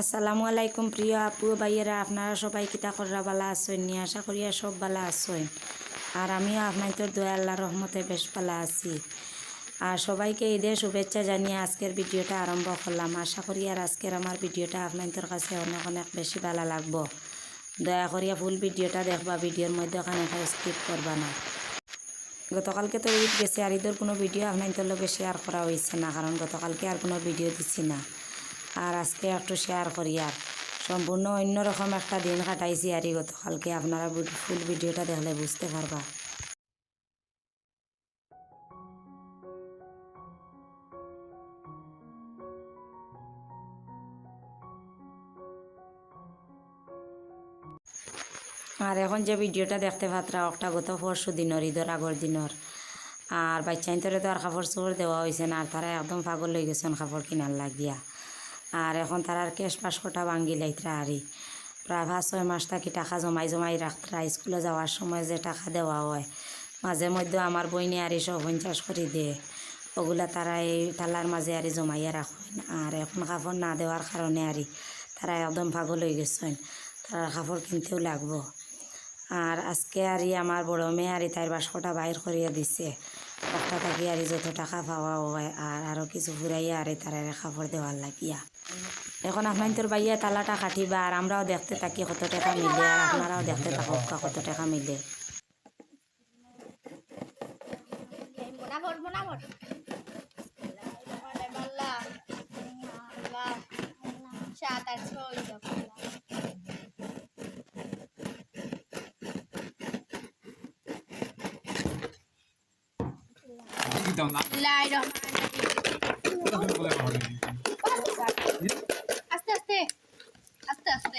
আসসালামু আলাইকুম প্রিয় আপু ভাইয়েরা, আপনারা সবাই কিতা কররা বালা আছেন? নি, আশা করিয়া সব বালা আছেন। আর আমিও আপনাদের দয়া আল্লাহ রহমতে বেশ বালা আছি। আর সবাইকে ঈদের শুভেচ্ছা জানিয়ে আজকের ভিডিওটা আরম্ভ করলাম। আশা করি আর আজকের আমার ভিডিওটা আপনাদের কাছে অনেক অনেক বেশি ভালো লাগবো। দয়া করিয়া ফুল ভিডিওটা দেখবা, ভিডিওর মধ্যে ওখানে স্কিপ করবা না। গতকালকে তো ঈদ গেছে, আর ঈদের কোনো ভিডিও আপনাদের লগে শেয়ার করা হয়েছে না, কারণ গতকালকে আর কোনো ভিডিও দিচ্ছি না। আর আজকে একটু শেয়ার করি আর। সম্পূর্ণ অন্যরকম একটা দিন কাটাইছি আর গতকালকে আপনারা ফুল ভিডিওটা দেখলে বুঝতে পারবা। আর এখন যে ভিডিওটা দেখতে পাত্রা একটা গত পরশু দিনের, ঈদের আগর দিনের। আর বাচ্চাইন্তরে তো আর কাপড় চোপড় দেওয়া হয়েছে না, আর তারা একদম পাগল হয়ে গেছেন কাপড় কিনার লাগিয়া। আর এখন তারার কেশ পাঁচশোটা ভাঙ্গি লাইতরা আরি। প্রায় পাঁচ ছয় মাস থাকি টাকা জমাই জমাই রাখতরা স্কুলে যাওয়ার সময় যে টাকা দেওয়া হয়, মাঝে মধ্যে আমার বইনে আরি সব পঞ্চাশ করে দিয়ে ওগুলা তারা এই তালার মাঝে আরি জমাইয়া রাখেন আর এখন কাপড় না দেওয়ার কারণে আরি তারা একদম পাগল হয়ে গেছেন। তারা কাপড় কিনতেও লাগবো। আর আজকে আরই আমার বড় মেয়ে আরই তার বাসকটা বাইর করিয়া দিছে। একটা থাকি আর যত টাকা পাওয়া হয়, আর আরও কিছু ফুরাইয়া আরে তারা কাপড় দেওয়ার লাগিয়া। এখন আপনার বাইয়া তালাটা কাটিবা, আর আমরাও দেখতে থাকি কত টাকা মিলে, আর আপনারাও দেখতে থাকুক কত টাকা মিলে। সাত আট ছয় একদম না লাই আস্তে আস্তে আস্তে আস্তে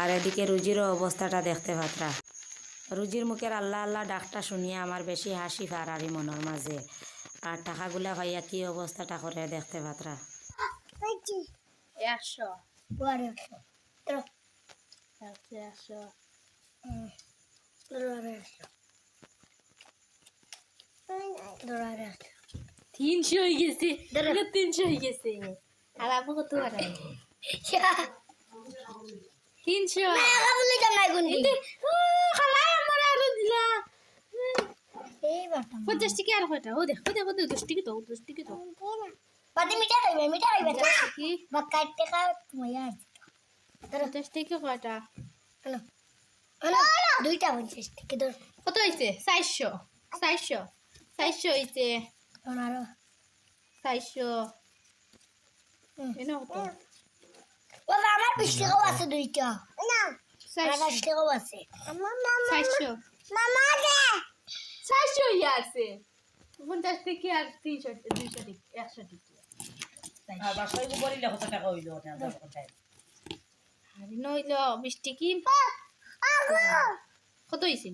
আর এদিকে রুজিরও অবস্থাটা দেখতে পাত্রা রুজির মুখের আল্লাহ আল্লাহ ডাকটা শুনিয়ে আমার বেশি হাসি ফারারি মনের মাঝে। আর টাকাগুলা ভাইয়া কি অবস্থাটা করে দেখতে পাত্রা একশো। একশো. তিনশো হয়ে গেছে। তিনশো হয়ে গেছে। আর আপু কত. তিনশো। আরও. পঞ্চাশ টিকা আর কয়টা? ও দেখ দেখ দশ টিকি তো দশ টিকি তো minta kaya, minta kaya betul. কি Bakat ka tumayan. পঞ্চাশ টিকি কয়টা? Ano? Ano? Duita পঞ্চাশ ধর। কত হয়েছে চারশো। চারশো। চারশো হয়েছে পনেরো চারশো। এনে কত? বাবা আমার বিশ টাকাও আছে দুইটা আমার চারশো দশ টাকাও আছে চারশো মামা দে চারশো ইয়ে আছে পঞ্চাশ থেকে আর তিনশো দুইশো টিকি একশো টিকি আর নইল বিশ টিকি কত হয়েছে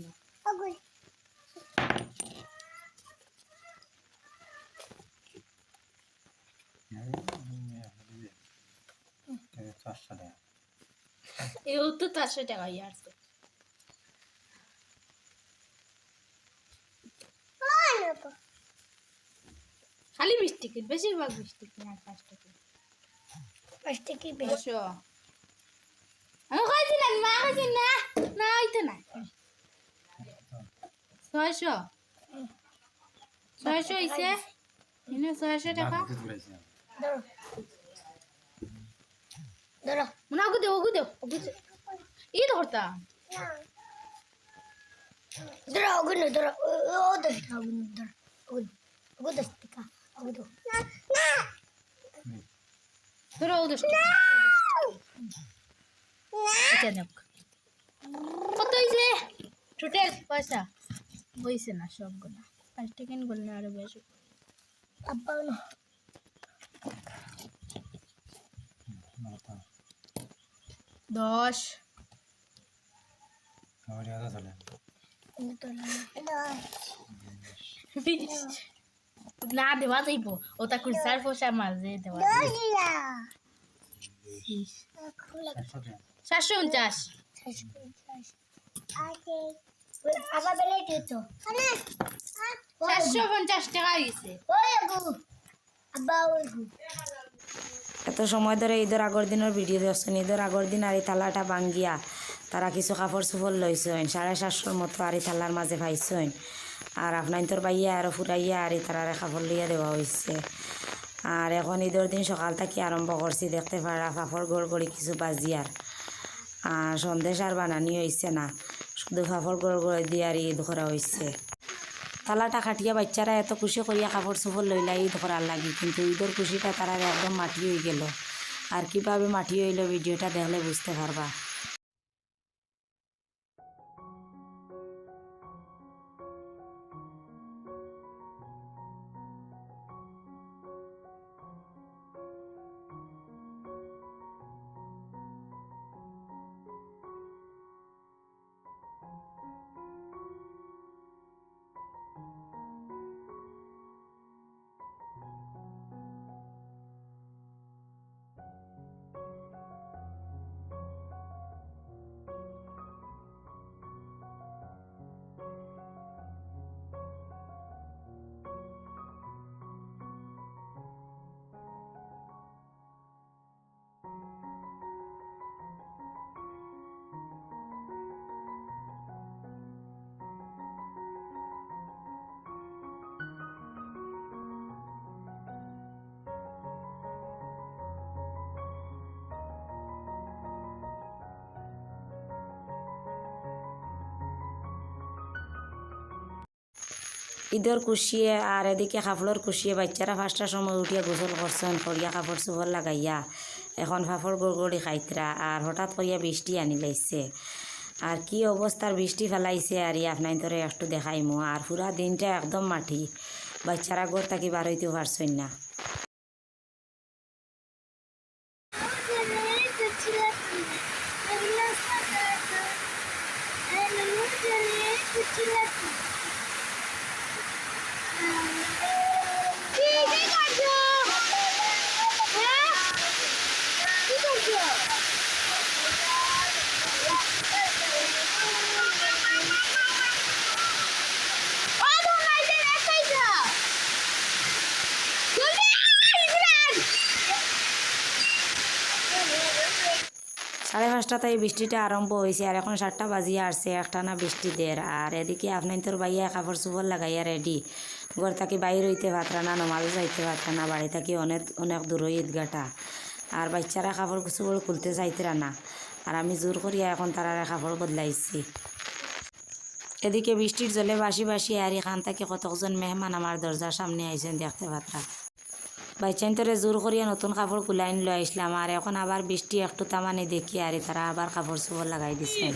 না আগুই এও তো চারশো টাকা ইয়ে আছে খালি বিশ টিকিট বেশিরভাগ বিশ টিকিট আর পাঁচ টিকিট। পাঁচ টাকি বেশ। আমি খাইছিলাম মা খাইছি না না হইতো না। ছয়শো। ছয়শো এনে ছয়শো টাকা? ধরো মনে ওগু দেও ওগু দেও দেও। ঈদ করতাম ধরো ওগুন ধরো ও দশ ওগুন ধরো ওগুন ওগুন দশ টাকা না না ধরো ও দশ আচ্ছা কত হয়েছে টোটাল পয়সা? বইছে না সবগুলো। পাঁচ টাকা করলে আরও বেশি। আব্বা না দশ। না দেওয়া যাইব। ওটা কুলসার পয়সা মাঝে দেওয়া সাতশো উনচাশ সাতশো পঞ্চাশ টাকা গেছে ওই আগু আব্বা ওই গু এত সময় ধরে ঈদের আগর দিনের ভিডিও দেখছেন ঈদের আগর দিন আর এই থালাটা ভাঙ্গিয়া তারা কিছু কাপড় চোপড় লইছেন সাড়ে সাতশোর মতো আর এই থালার মাঝে পাইছেন আর আপনার তোর বাইয়া আর ফুরাইয়া আর এই তারারে কাপড় লইয়া দেওয়া হয়েছে আর এখন ঈদের দিন সকাল থেকে আরম্ভ করছি দেখতে পারা কাপড় গোল করে কিছু বাজিয়ার আর সন্দেশ আর বানানি হয়েছে না। শুধু কাপড় গোল করে দিয়ে আর ঈদ করা হয়েছে তালাটা খাটিয়া বাচ্চারা এত খুশি করিয়া কাপড় চোপড় লইলা ঈদ করার লাগে, কিন্তু ঈদের খুশিটা তারা একদম মাটি হয়ে গেল। আর কীভাবে মাটি হইল ভিডিওটা দেখলে বুঝতে পারবা। ঈদের খুশিয়ে আর এদিকে কাপড়ের খুশিয়ে বাচ্চারা পাঁচটার সময় উঠিয়া গোসল করছেন করিয়া কাপড় চোপড় লাগাইয়া। এখন ফাফড় গড়গড়ি খাইতরা আর হঠাৎ করিয়া বৃষ্টি আনি লাইছে আর কি অবস্থার বৃষ্টি ফেলাইছে আর ই আপনার তোরে একটু দেখাইমো আর পুরা দিনটা একদম মাটি। বাচ্চারা ঘর থাকি বার হইতে পারছেন না। সাড়ে পাঁচটা তাই বৃষ্টিটা আরম্ভ হয়েছে আর এখন সাতটা বাজিয়ে আসছে, একটানা বৃষ্টি দের। আর এদিকে আপনার তোর বাইয়া কাপড় চোপড় লাগাইয়া রেডি ঘর থাকি বাইরে হইতে পাত্রা না, নমাজ যাইতে পাত্রা না, বাড়ি থাকি অনেক অনেক দূর ঈদগাটা। আর বাচ্চারা কাপড় চোপড় খুলতে চাইতরা না। আর আমি জোর করিয়া এখন তারা কাপড় বদলাইছি। এদিকে বৃষ্টির জলে বাসি বাসি আর এখান থেকে কতজন মেহমান আমার দরজার সামনে আইসেন দেখতে পাত্রা। বাইচাইন তোরে জোর করিয়া নতুন কাপড় কুলাইন লই আসলাম আর এখন আবার বৃষ্টি একটু তামানে দেখি আর তারা আবার কাপড় চোপড় লাগাই দিছে।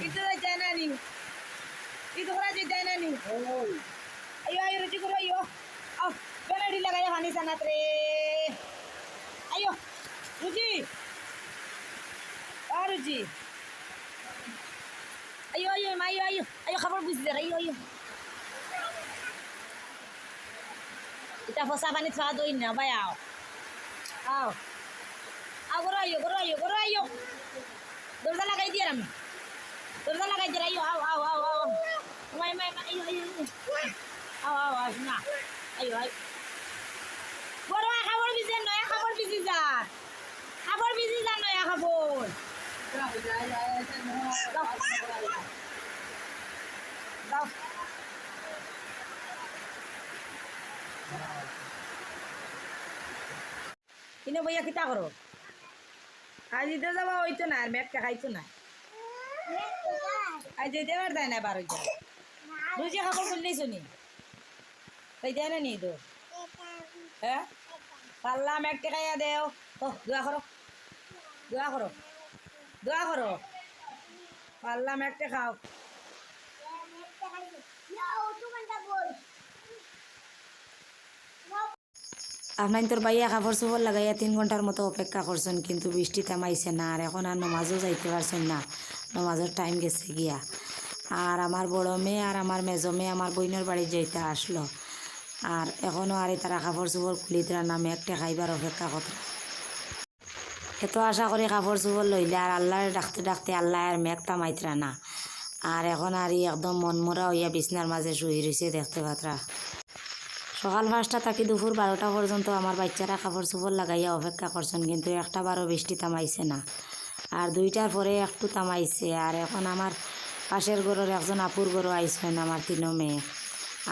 কিটা যায় না নি করা যায় না নি ayo ayo ruji kuro ayo geladi lagi ya hani sangat re. Ayo, Ruji. Ah Ruji. Ayo ayo ayo ayo. Ayo kabar bizler ayo ayo. Kita fosa banit fado inna bayao. Aw. Aw gorayo gorayo gorayo. Dorda lagai dia ram. Dorda lagi dia ayo aw aw aw aw. Mai mai mai ayo ayo. Aw aw aw nah. Ayo ayo. Goro khabar buzi নয়া খাবার busy যা। খাবার busy যা, নয়া খাবার কিনে বইয়া কিতা করো আজ দিতে যাব হইতো না আর মেঘটা খাইতো না আজ যেতে পার দেয় না বারো জন বুঝি খাব বললেই শুনি তাই দেয় না নি তো হ্যাঁ পারলাম একটা খাইয়া দেও। দোয়া করো। দোয়া করো। দোয়া করো। পারলাম একটা খাও। আপনার তোর বাইয়া কাপড় চোপড় লাগাইয়া তিন ঘণ্টার মতো অপেক্ষা করছেন, কিন্তু বৃষ্টি থামাইছে না, আর এখন আর নমাজও যাইতে পারছেন না। নমাজের টাইম গেছে গিয়া। আর আমার বড় মেয়ে আর আমার মেজো মেয়ে, আমার বইনের বাড়ি যাইতে আসলো। আর এখনও আর তারা কাপড় চোপড় খুলি তারা নামে একটা খাইবার অপেক্ষা করতে এত আশা করি কাপড় চোপড় লইলে আর আল্লাহর ডাকতে ডাকতে আল্লাহ আর মেঘ থামাইতরা না। আর এখন আর ই একদম মনমরা হইয়া বিছনার মাঝে শুয়ে রয়েছে দেখতে পাত্রা। সকাল পাঁচটা থাকি দুপুর বারোটা পর্যন্ত আমার বাচ্চারা কাপড় চোপড় লাগাইয়া অপেক্ষা করছেন, কিন্তু একটা বারও বৃষ্টি তামাইছে না। আর দুইটার পরে একটু তামাইছে আর এখন আমার পাশের ঘরের একজন আপুর ঘরও আইসেন আমার তিনো মেয়ে।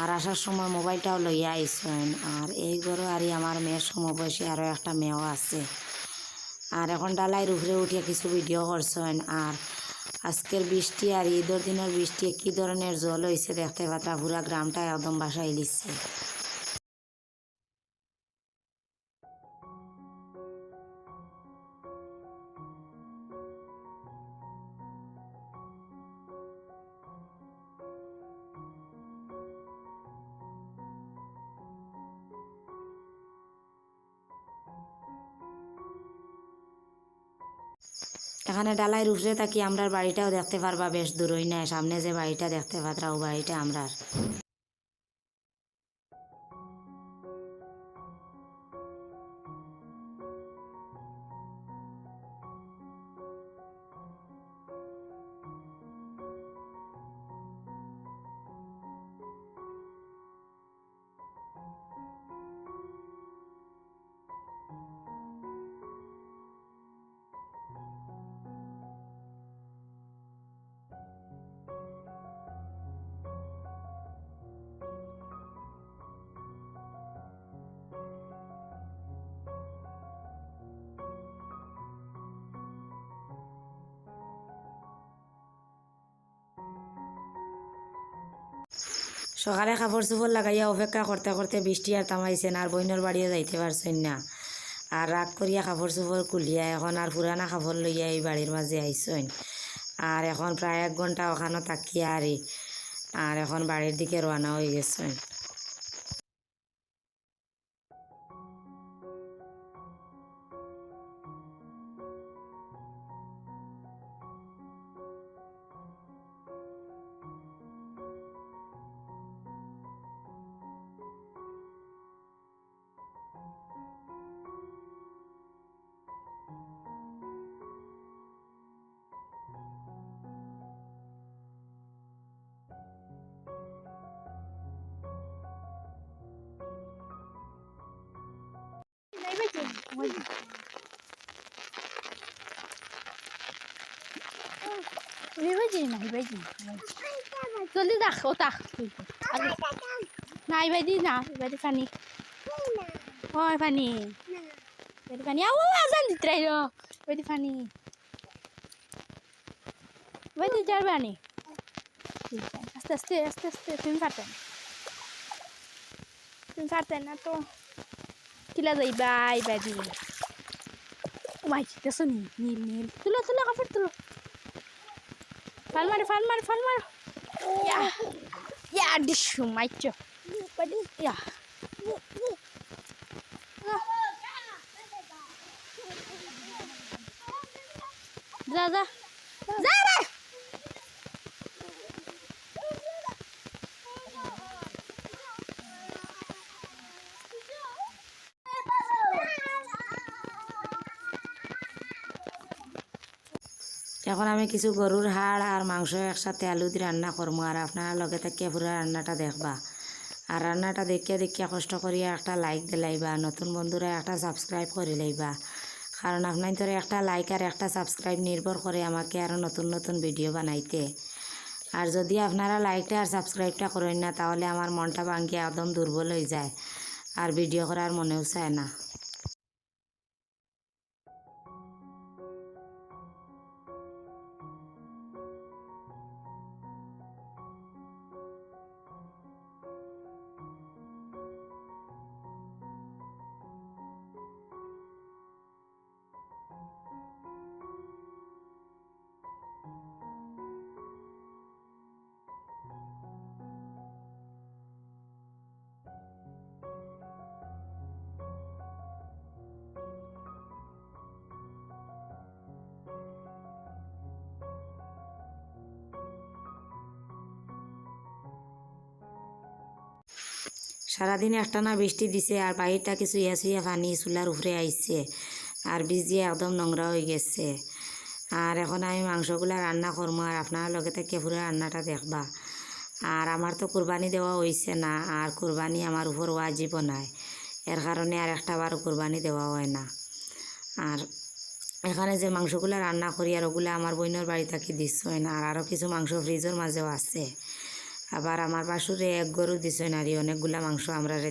আর আসার সময় মোবাইলটাও লইয়া আইসেন আর এই গরু আর আমার মেয়ের সমবয়সী, আরও একটা মেয়েও আছে। আর এখন ডালাইয়ের উপরে উঠিয়া কিছু ভিডিও করছেন। আর আজকের বৃষ্টি আর ঈদের দিনের বৃষ্টি, কি ধরনের জল হয়েছে দেখতে পাতা, পুরা গ্রামটায় একদম বাসায় লিখছে এখানে ডালায় উপরে থাকি আমরা বাড়িটাও দেখতে পারবা, বেশ দূরই না, সামনে যে বাড়িটা দেখতে পাত্রা ও বাড়িটা আমরার। সকালে কাপড় চোপড় লাগাইয়া অপেক্ষা করতে করতে বৃষ্টি আর থামাইছেন আর বইনের বাড়িও যাইতে পারছেন না। আর রাগ করিয়া কাপড় চোপড় কুলিয়া এখন আর পুরানা কাপড় লইয়া এই বাড়ির মাঝে আইসেন আর এখন প্রায় এক ঘণ্টা ওখানে তাকিয়া আরে, আর এখন বাড়ির দিকে রওনা হয়ে গেছেন। জলদি দেখ, ও তাক না এবার দি না। আস্তে আস্তে আস্তে আস্তে, তুমি পারতেন তুমি পারতেন না তো। কিলা যাইবা এবার দি। ও মাই দেখছ নি নীল নীল। তুলো তুলো কাপড় তুলো। ফাল মার ফাল মার ফাল মার। ইয়া ইয়া ডিশু মাইচো বাদি ইয়া যা যা যা রে এখন আমি কিছু গরুর হাড় আর মাংস একসাথে আলু দিয়ে রান্না করব আর আপনারা লগে থাকিয়া পুরো রান্নাটা দেখবা। আর রান্নাটা দেখিয়া দেখিয়া কষ্ট করিয়া একটা লাইক দিলাইবা নতুন বন্ধুরা একটা সাবস্ক্রাইব করে লাইবা। কারণ আপনার তোর একটা লাইক আর একটা সাবস্ক্রাইব নির্ভর করে আমাকে আরও নতুন নতুন ভিডিও বানাইতে। আর যদি আপনারা লাইকটা আর সাবস্ক্রাইবটা করেন না, তাহলে আমার মনটা ভাঙ্গিয়ে একদম দুর্বল হয়ে যায়। আর ভিডিও করার মনেও চায় না। সারাদিন একটা না বৃষ্টি দিছে আর বাহিরটা কিছু ইয়া সুইয়া পানি চুলার উপরে আইছে আর ভিজিয়ে একদম নোংরা হয়ে গেছে। আর এখন আমি মাংসগুলা রান্না করব আর আপনার লগে থেকে পুরো রান্নাটা দেখবা। আর আমার তো কোরবানি দেওয়া হয়েছে না আর কোরবানি আমার উপর ওয়াজিব নাই। এর কারণে আর একটা বার কোরবানি দেওয়া হয় না। আর এখানে যে মাংসগুলা রান্না করি আর ওগুলা আমার বোনের বাড়ি থেকে দিচ্ছই না। আর আরও কিছু মাংস ফ্রিজের মাঝেও আছে। আবার আমার বাসুরে এক গরু দিস আর অনেকগুলা মাংস আমরা রে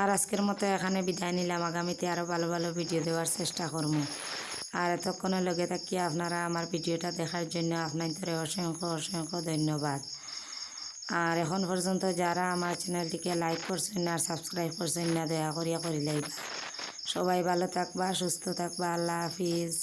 আর আজকের মতো এখানে বিদায় নিলাম। আগামীতে আরও ভালো ভালো ভিডিও দেওয়ার চেষ্টা করব। আর এতক্ষণের লগে থাকিয়ে আপনারা আমার ভিডিওটা দেখার জন্য আপনাদের অসংখ্য অসংখ্য ধন্যবাদ। আর এখন পর্যন্ত যারা আমার চ্যানেলটিকে লাইক করছেন আর সাবস্ক্রাইব করছেন না, দয়া করিয়া করিলাই সবাই ভালো থাকবা, সুস্থ থাকবা, আল্লাহ হাফিজ।